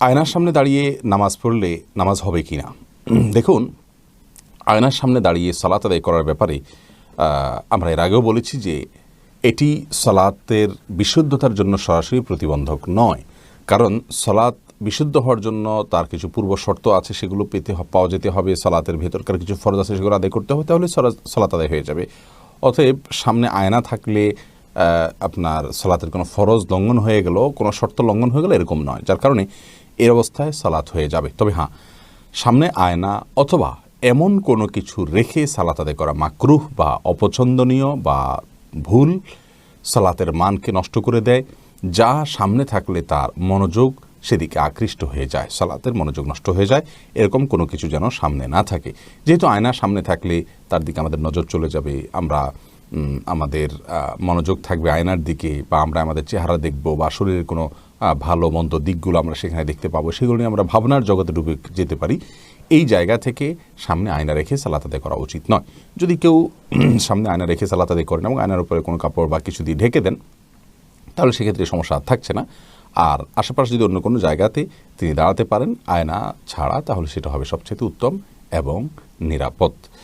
আয়নার সামনে দাঁড়িয়ে নামাজ পড়লে নামাজ হবে কি না? দেখুন, আয়নার সামনে দাঁড়িয়ে সালাত আদায় করার ব্যাপারে আমরা এর আগেও বলেছি যে এটি সালাতের বিশুদ্ধতার জন্য সরাসরি প্রতিবন্ধক নয়। কারণ সালাত বিশুদ্ধ হওয়ার জন্য তার কিছু পূর্ব শর্ত আছে, সেগুলো পেতে পাওয়া যেতে হবে। সালাতের ভেতরকার কিছু ফরজ আছে, সেগুলো আদায় করতে হবে, তাহলে সলা- সালাত আদায় হয়ে যাবে। অতএব সামনে আয়না থাকলে আপনার সালাতের কোনো ফরজ লঙ্ঘন হয়ে গেল, কোনো শর্ত লঙ্ঘন হয়ে গেল, এরকম নয়। যার কারণে এর অবস্থায় সালাত হয়ে যাবে। তবে হ্যাঁ সামনে আয়না অথবা এমন কোনো কিছু রেখে সালাত আদায় করা মাকরুহ বা অপছন্দনীয় বা ভুল সালাতের মানকে নষ্ট করে দেয়। যা সামনে থাকলে তার মনোযোগ সেদিকে আকৃষ্ট হয়ে যায়। সালাতের মনোযোগ নষ্ট হয়ে যায়। এরকম কোনো কিছু যেন সামনে না থাকে। যেহেতু আয়না সামনে থাকলে তার দিকে আমাদের নজর চলে যাবে, আমরা আমাদের মনোযোগ থাকবে আয়নার দিকে বা আমরা আমাদের চেহারা দেখব বা শরীরের কোনো ভালো, মন্দ দিকগুলো আমরা সেখানে দেখতে পাবো। সেগুলো নিয়ে আমরা ভাবনার জগতে ডুবে যেতে পারি। এই জায়গা থেকে সামনে আয়না রেখে সালাত আদায় করা উচিত নয়। যদি কেউ সামনে আয়না রেখে সালাত আদায় করেন এবং আয়নার উপরে কোনো কাপড় বা কিছু দিয়ে ঢেকে দেন, তাহলে সেক্ষেত্রে সমস্যা আর থাকছে না। আর আশেপাশে যদি অন্য কোনো জায়গাতে তিনি দাঁড়াতে পারেন, আয়না ছাড়া, তাহলে সেটা হবে সবচেয়ে উত্তম এবং নিরাপদ।